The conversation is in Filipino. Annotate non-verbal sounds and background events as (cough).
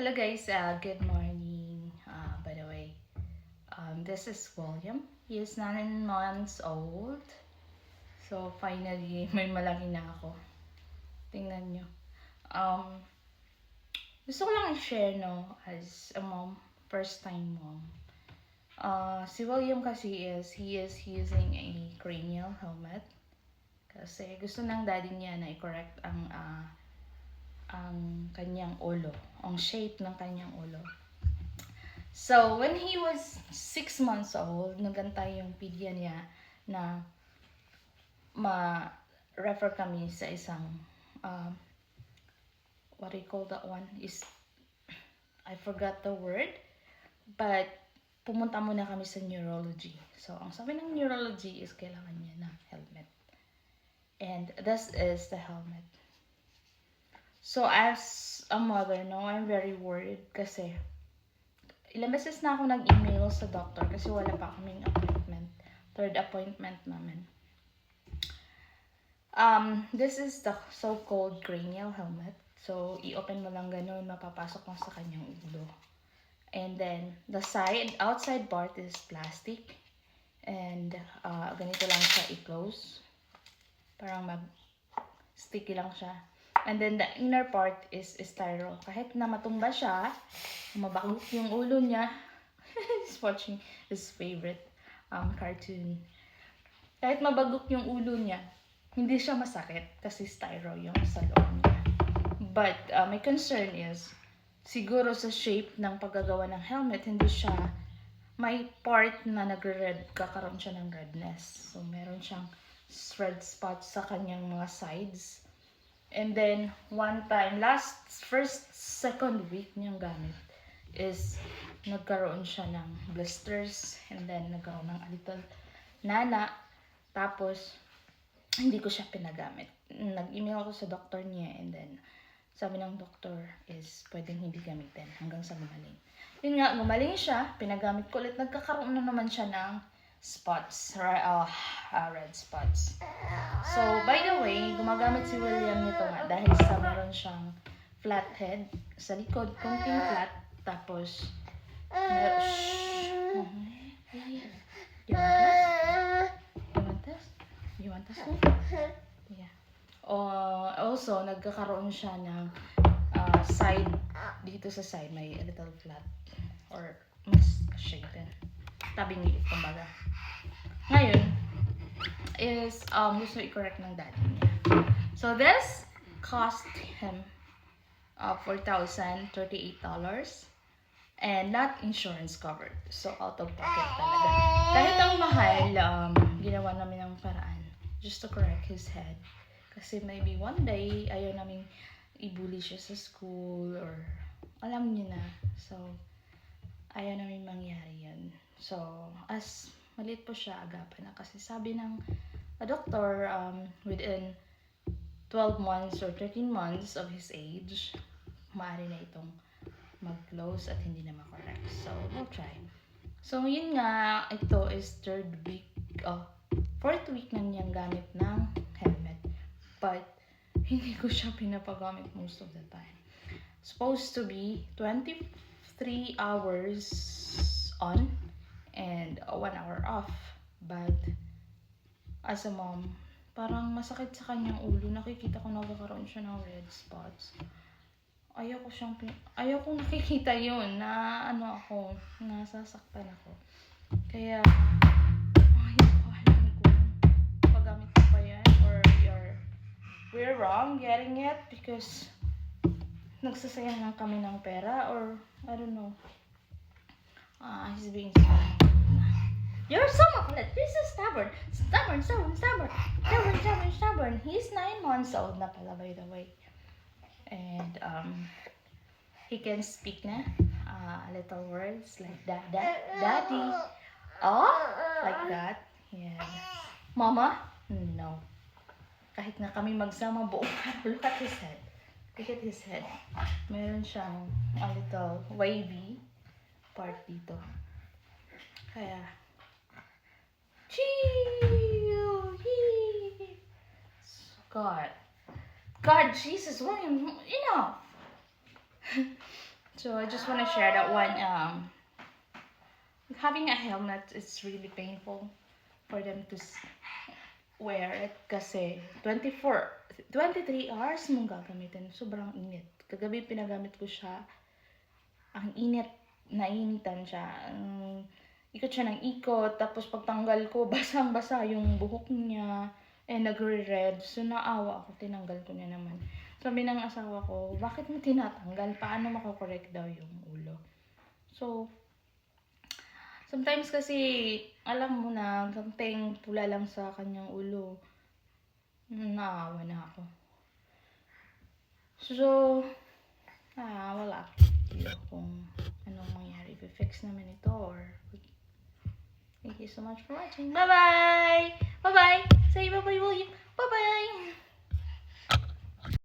Hello guys, uh, good morning. Uh, by the way, um, this is William. He is 9 months old. So finally, (laughs) may malaki na ako. Tingnan nyo. Um, gusto ko lang i-share, no, as a mom, first time mom. Uh, si William kasi is, he is using a cranial helmet. Kasi gusto ng daddy niya na i-correct ang ah, ang kanyang ulo, ang shape ng kanyang ulo. So, when he was 6 months old, nagantay yung pedya niya na ma-refer kami sa isang, um, what do you call that one? Is, I forgot the word, but pumunta muna kami sa neurology. So, ang sabi ng neurology is kailangan niya ng helmet. And this is the helmet. So, as a mother, no, I'm very worried kasi ilang beses na ako nag-email sa doctor kasi wala pa kaming appointment. Third appointment namin. Um, this is the so-called cranial helmet. So, i-open mo lang ganun, mapapasok mo sa kanyang ulo. And then, the side, outside part is plastic. And, uh, ganito lang siya i-close. Parang mag-sticky lang siya. And then the inner part is styro. Kahit na matumba siya, mabagot yung ulo niya. (laughs) He's watching his favorite um, cartoon. Kahit mabagot yung ulo niya, hindi siya masakit kasi styro yung sa loob niya. But uh, my concern is, siguro sa shape ng paggagawa ng helmet, hindi siya may part na nagre-red, kakaroon siya ng redness. So, meron siyang red spots sa kanyang mga sides. And then, one time, last, first, second week niyang gamit is nagkaroon siya ng blisters and then nagkaroon ng a little nana. Tapos, hindi ko siya pinagamit. Nag-email ako sa doctor niya and then sabi ng doctor is pwedeng hindi gamitin hanggang sa gumaling. Yun nga, gumaling siya, pinagamit ko ulit, nagkakaroon na naman siya ng spots, red, uh, uh, red spots. So, by the way, gumagamit si William nito nga dahil sa meron siyang flat head sa likod, konting flat, tapos meron, shh, Mhm. you want this? Yeah. Uh, also, nagkakaroon siya ng uh, side, dito sa side, may a little flat or mas shade din. Tabing liit, kumbaga. Ngayon, is, um, gusto i-correct ng daddy niya. So, this cost him uh, $4,038 and not insurance covered. So, out of pocket talaga. Kahit ang mahal, um, ginawa namin ng paraan just to correct his head. Kasi maybe one day, ayaw namin i-bully siya sa school or alam niyo na. So, ayaw namin mangyari yun. So, as maliit po siya, agapan na. Kasi sabi ng a doctor, um, within 12 months or 13 months of his age, maaari na itong mag-close at hindi na makorect. So, we'll try. So, yun nga, ito is third week, oh, fourth week na niyang gamit ng helmet. But, hindi ko siya pinapagamit most of the time. Supposed to be 23 hours on and one hour off. But, as a mom, parang masakit sa kanyang ulo. Nakikita ko nagkakaroon siya ng red spots. Ayaw ko siyang, pin- ayaw ko nakikita yun na ano ako, nasasaktan ako. Kaya, ayaw ko alam kung paggamit ko pa yan or you're, we're wrong getting it because nagsasayang lang kami ng pera or I don't know. Ah, he's being stubborn. You're so makulit. You're so stubborn. Stubborn, stubborn, stubborn. Stubborn, stubborn, stubborn. He's nine months old na pala, by the way. And, um, he can speak na. Uh, little words like da, da, daddy. Oh, like that. Yeah. Mama? No. Kahit na kami magsama buong (laughs) Look at his head. Look at his head. Meron siyang a little wavy part dito. Kaya! Yee! God. God, Jesus, William, enough! So I just want to share that one. Um, having a helmet is really painful for them to wear it kasi 24, 23 hours mong gagamitin. Sobrang init. Kagabi pinagamit ko siya. Ang init. Nainitan siya. Ang ikot siya ng ikot. Tapos pagtanggal ko, (laughs) basang-basa yung buhok niya. Eh, nagre-red. So, naawa ako. Tinanggal ko niya naman. Sabi ng asawa ko, bakit mo tinatanggal? Paano makakorek daw yung ulo? So, sometimes kasi, alam mo na, ganteng pula lang sa kanyang ulo. Naawa na ako. So, ah, wala. Hindi anong I-fix naman ito or Thank you so much for watching. Bye-bye! Bye-bye! Say bye-bye, William. Bye-bye!